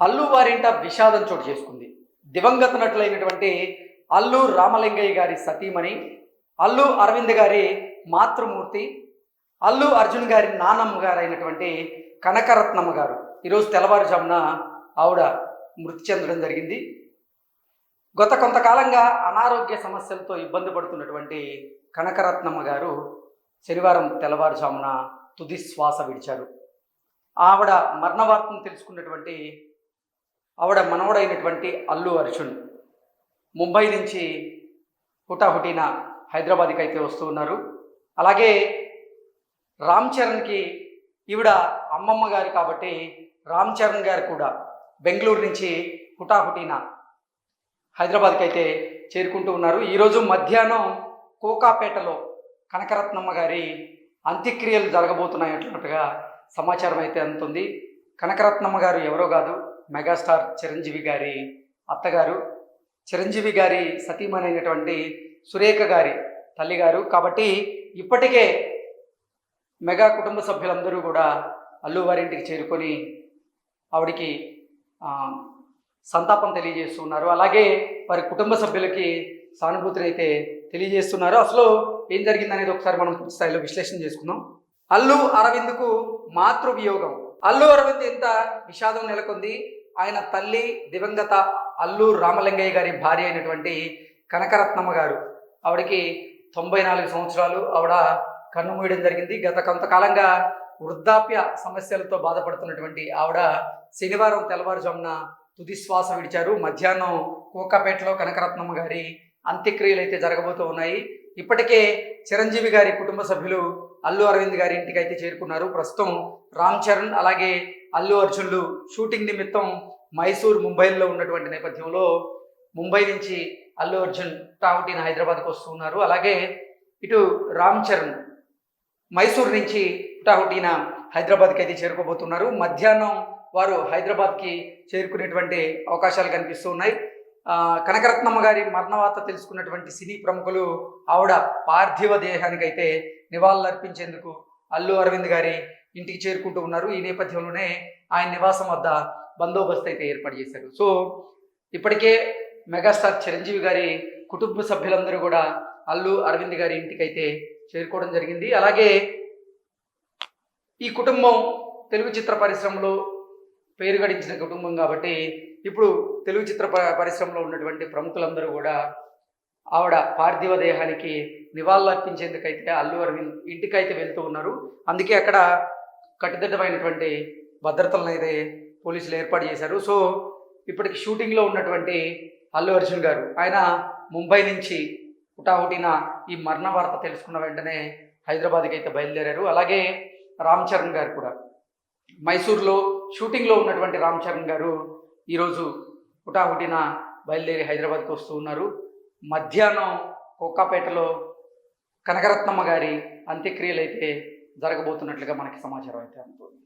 అల్లు వారింట విషాదం చోటు చేసుకుంది. దివంగత నటులైనటువంటి అల్లు రామలింగయ్య గారి సతీమణి అల్లు అరవింద్ గారి మాతృమూర్తి అల్లు అర్జున్ గారి నానమ్మ గారు అయినటువంటి కనకరత్నమ్మ గారు. ఈరోజు తెల్లవారుజామున ఆవిడ మృతి చెందడం జరిగింది. గత కొంతకాలంగా అనారోగ్య సమస్యలతో ఇబ్బంది పడుతున్నటువంటి కనకరత్నమ్మ గారు శనివారం తెల్లవారుజామున తుది శ్వాస విడిచారు. ఆవిడ మరణ వార్తను తెలుసుకున్నటువంటి ఆవిడ మనవడైనటువంటి అల్లు అర్జున్ ముంబై నుంచి హుటాహుటిన హైదరాబాద్కి అయితే వస్తూ ఉన్నారు. అలాగే రామ్ చరణ్కి ఈవిడ అమ్మమ్మ గారు కాబట్టి రామ్ చరణ్ గారు కూడా బెంగళూరు నుంచి హుటాహుటిన హైదరాబాద్కి అయితే చేరుకుంటూ ఉన్నారు. ఈరోజు మధ్యాహ్నం కోకాపేటలో కనకరత్నమ్మ గారి అంత్యక్రియలు జరగబోతున్నాయన్నట్టుగా సమాచారం అయితే అందుతుంది. కనకరత్నమ్మ గారు ఎవరో కాదు మెగాస్టార్ చిరంజీవి గారి అత్తగారు చిరంజీవి గారి సతీమణైనటువంటి సురేఖ గారి తల్లిగారు. కాబట్టి ఇప్పటికే మెగా కుటుంబ సభ్యులందరూ కూడా అల్లు వారింటికి చేరుకొని ఆవిడికి సంతాపం తెలియజేస్తున్నారు అలాగే వారి కుటుంబ సభ్యులకి సానుభూతిని అయితే తెలియజేస్తున్నారు. అసలు ఏం జరిగిందనేది ఒకసారి మనం పూర్తి స్థాయిలో విశ్లేషణ చేసుకుందాం. అల్లు అరవింద్కు మాతృవియోగం. అల్లు అరవింద్ ఎంత విషాదం నెలకొంది? ఆయన తల్లి దివంగత అల్లు రామలింగయ్య గారి భార్య అయినటువంటి కనకరత్నమ్మ గారు. ఆవిడకి తొంభై నాలుగు సంవత్సరాలు. ఆవిడ కన్ను మూయడం జరిగింది. గత కొంతకాలంగా వృద్ధాప్య సమస్యలతో బాధపడుతున్నటువంటి ఆవిడ శనివారం తెల్లవారుజామున తుది శ్వాస విడిచారు. మధ్యాహ్నం కోకాపేటలో కనకరత్నమ్మ గారి అంత్యక్రియలు అయితే జరగబోతూ ఉన్నాయి. ఇప్పటికే చిరంజీవి గారి కుటుంబ సభ్యులు అల్లు అరవింద్ గారి ఇంటికి అయితే చేరుకున్నారు. ప్రస్తుతం రామ్ చరణ్ అలాగే అల్లు అర్జున్లు షూటింగ్ నిమిత్తం మైసూర్ ముంబైలో ఉన్నటువంటి నేపథ్యంలో ముంబై నుంచి అల్లు అర్జున్ టావుటీన హైదరాబాద్కి వస్తున్నారు. అలాగే ఇటు రామ్ చరణ్ మైసూర్ నుంచి హుటాహుటీన హైదరాబాద్కి అయితే చేరుకోబోతున్నారు. మధ్యాహ్నం వారు హైదరాబాద్కి చేరుకునేటువంటి అవకాశాలు కనిపిస్తూ ఉన్నాయి. కనకరత్నమ్మ గారి మరణవార్త తెలుసుకున్నటువంటి సినీ ప్రముఖులు ఆవిడ పార్థివ దేహానికి అయితే అల్లు అరవింద్ గారి ఇంటికి చేరుకుంటూ ఉన్నారు. ఈ నేపథ్యంలోనే ఆయన నివాసం వద్ద బందోబస్తు అయితే ఏర్పాటు చేశారు. సో ఇప్పటికే మెగాస్టార్ చిరంజీవి గారి కుటుంబ సభ్యులందరూ కూడా అల్లు అరవింద్ గారి ఇంటికైతే చేరుకోవడం జరిగింది. అలాగే ఈ కుటుంబం తెలుగు చిత్ర పరిశ్రమలో పేరు గడించిన కుటుంబం కాబట్టి ఇప్పుడు తెలుగు చిత్ర పరిశ్రమలో ఉన్నటువంటి ప్రముఖులందరూ కూడా ఆవిడ పార్థివ దేహానికి నివాళులు అర్పించేందుకైతే అల్లు అరవింద్ ఇంటికైతే వెళ్తూ ఉన్నారు. అందుకే అక్కడ కట్టుదిట్టమైనటువంటి భద్రతలను అయితే పోలీసులు ఏర్పాటు చేశారు. సో ఇప్పటికి షూటింగ్లో ఉన్నటువంటి అల్లు అర్జున్ గారు ఆయన ముంబై నుంచి హుటాహుటిన ఈ మరణ వార్త తెలుసుకున్న వెంటనే హైదరాబాద్కి అయితే బయలుదేరారు. అలాగే రామ్ చరణ్ గారు కూడా. మైసూర్లో షూటింగ్లో ఉన్నటువంటి రామ్ చరణ్ గారు ఈరోజు హుటాహుటిన బయలుదేరి హైదరాబాద్కి వస్తూ ఉన్నారు. మధ్యాహ్నం కోకాపేటలో కనకరత్నమ్మ గారి అంత్యక్రియలు అయితే జరగబోతున్నట్లుగా మనకి సమాచారం అయితే అందుతుంది.